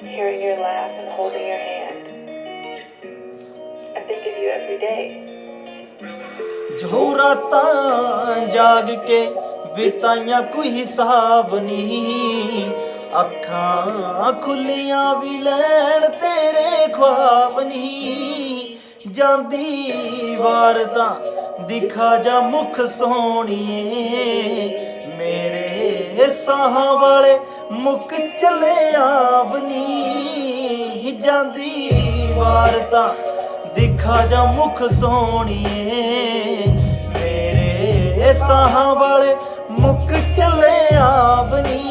hearing your laugh and holding your hand. I think of you every day. ਜੋ ਰਾਤਾਂ ਜਾਗ ਕੇ ਬਿਤਾਈਆਂ ਕੋਈ ਹਿਸਾਬ ਨਹੀਂ ਅੱਖਾਂ ਖੁੱਲੀਆਂ ਵੀ ਲੈਣ ਤੇਰੇ ਖੁਆਬ ਨਹੀਂ ਜਾਂਦੀ ਵਾਰ ਤਾਂ ਦਿਖਾ ਜਾ ਮੁਖ ਸੋਹਣੀਏ ਮੇਰੇ ਸਾਹਾਂ ਵਾਲੇ ਮੁੱਕ ਚਲੇ ਆਵਨੀ ਜਾਂਦੀ ਵਾਰ ਤਾਂ ਦਿਖਾ ਜਾ ਮੁਖ ਸੋਹਣੀਏ। ਮੇਰੇ ਸਾਹਾਂ ਵਾਲੇ ਮੁੱਕ ਚੱਲੇ ਆਵਨੀ